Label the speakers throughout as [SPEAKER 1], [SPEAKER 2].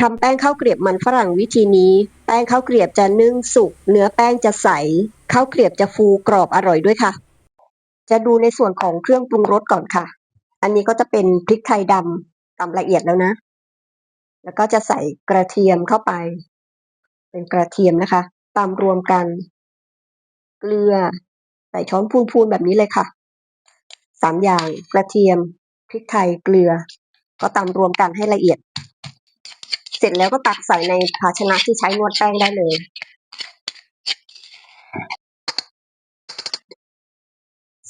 [SPEAKER 1] ทำแป้งข้าวเกรียบมันฝรั่งวิธีนี้ แป้งข้าวเกรียบจะนึ่งสุก เนื้อแป้งจะใส ข้าวเกรียบจะฟูกรอบอร่อยด้วยค่ะ จะดูในส่วนของเครื่องปรุงรสก่อนค่ะ อันนี้ก็จะเป็นพริกไทยดำตำละเอียดแล้วนะ แล้วก็จะใส่กระเทียมเข้าไป เป็นกระเทียมนะคะตำรวมกัน เกลือ ใส่ช้อนพูนๆแบบนี้เลยค่ะสามอย่างกระเทียมพริกไทยเกลือ ก็ตำรวมกันให้ละเอียด เสร็จแล้วก็ตักใส่ในภาชนะที่ใช้นวดแป้งได้เลย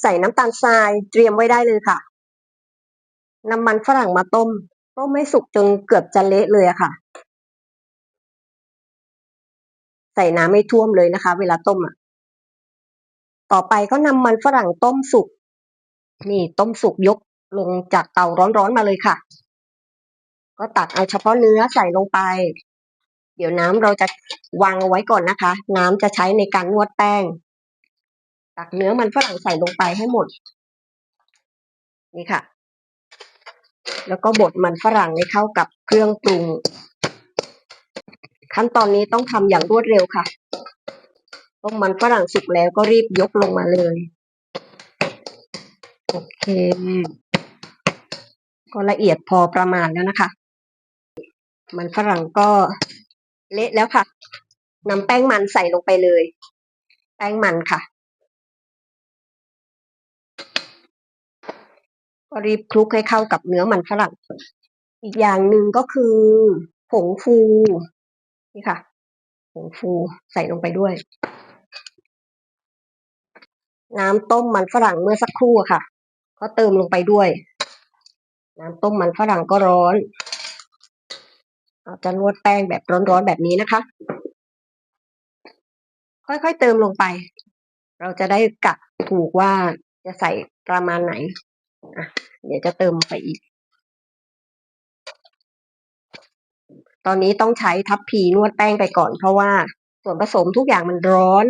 [SPEAKER 1] ใส่น้ำตาลทรายเตรียมไว้ได้เลยค่ะน้ำมันฝรั่งมาต้ม ต้มไม่สุกจนเกือบจะเละเลยอะค่ะ ใส่น้ำไม่ท่วมเลยนะคะ เวลาต้มอะต่อไปก็นำมันฝรั่งต้มสุก นี่ต้มสุกยกลงจากเตาร้อนๆมาเลยค่ะ ก็ตักเอาเฉพาะเนื้อใส่ลงไป เดี๋ยวน้ำเราจะวางเอาไว้ก่อนนะคะ น้ำจะใช้ในการนวดแป้ง ตักเนื้อมันฝรั่งใส่ลงไปให้หมด นี่ค่ะ แล้วก็บดมันฝรั่งให้เข้ากับเครื่องปรุง ขั้นตอนนี้ต้องทำอย่างรวดเร็วค่ะต้มมันฝรั่งสุกแล้วก็รีบยกลงมาเลย โอเค ก็ละเอียดพอประมาณแล้วนะคะ มันฝรั่งก็เละแล้วค่ะนำแป้งมันใส่ลงไปเลย แป้งมันค่ะ ก็รีบคลุกให้เข้ากับเนื้อมันฝรั่ง อีกอย่างหนึ่งก็คือผงฟูนี่ค่ะ ผงฟูใส่ลงไปด้วย น้ำต้มมันฝรั่งเมื่อสักครู่ค่ะ ก็เติมลงไปด้วย น้ำต้มมันฝรั่งก็ร้อน เราจะนวดแป้งแบบร้อนๆแบบนี้นะคะ ค่อยๆเติมลงไป เราจะได้กะถูกว่าจะใส่ประมาณไหนอะเดี๋ยวจะเติมไปอีก ตอนนี้ต้องใช้ทัพพีนวดแป้งไปก่อน เพราะว่าส่วนผสมทุกอย่างมันร้อน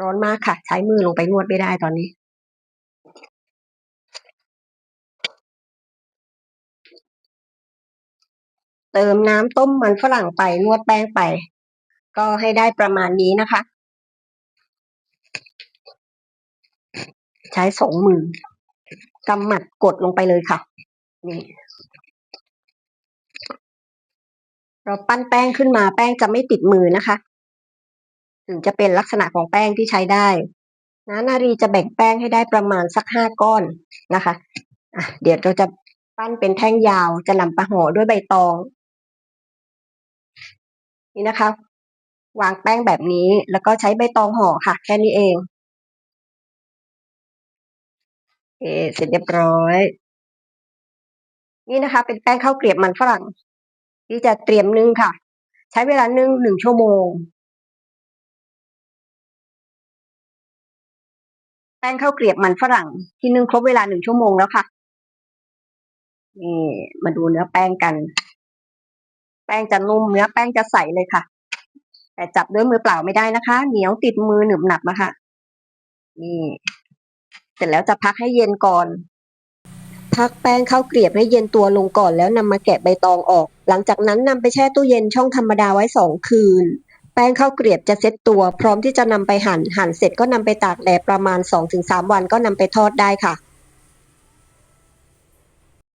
[SPEAKER 1] ร้อนมากค่ะ ใช้มือลงไปนวดไม่ได้ตอนนี้ เติมน้ำต้มมันฝรั่งไปนวดแป้งไป ก็ให้ได้ประมาณนี้นะคะ ใช้สองมือกำหมัดกดลงไปเลยค่ะ นี่เราปั้นแป้งขึ้นมาแป้งจะไม่ติดมือนะคะ ถึงจะเป็นลักษณะของแป้งที่ใช้ได้นะนารีจะแบ่งแป้งให้ได้ประมาณสักห้าก้อนนะคะะเดี๋ยวเราจะปั้นเป็นแท่งยาวจะนำไปห่อด้วยใบตอง นี่นะคะ วางแป้งแบบนี้แล้วก็ใช้ใบตองห่อค่ะ แค่นี้เองเอเสร็จเรียบร้อย นี่นะคะ เป็นแป้งข้าวเกรียบมันฝรั่ง ที่จะเตรียมนึ่งค่ะ ใช้เวลานึ่งหนึ่งชั่วโมง แป้งข้าวเกรียบมันฝรั่ง ที่นึ่งครบเวลาหนึ่งชั่วโมงแล้วค่ะนี่มาดูเนื้อแป้งกัน ป้งจะนุ่มเนื้อแป้งจะใสเลยค่ะ แต่จับด้วยมือเปล่าไม่ได้นะคะ เหนียวติดมือหนึบหนับนะคะนี่เสร็จแล้วจะพักให้เย็นก่อนพักแป้งข้าวเกรียบให้เย็นตัวลงก่อนแล้วนำมาแกะใบตองออก หลังจากนั้นนำไปแช่ตู้เย็นช่องธรรมดาไว้สองคืน แป้งข้าวเกรียบจะเซ็ตตัวพร้อมที่จะนำไปหั่นหั่นเสร็จก็นำไปตากแดดประมาณ 2-3 วันก็นำไปทอดได้ค่ะ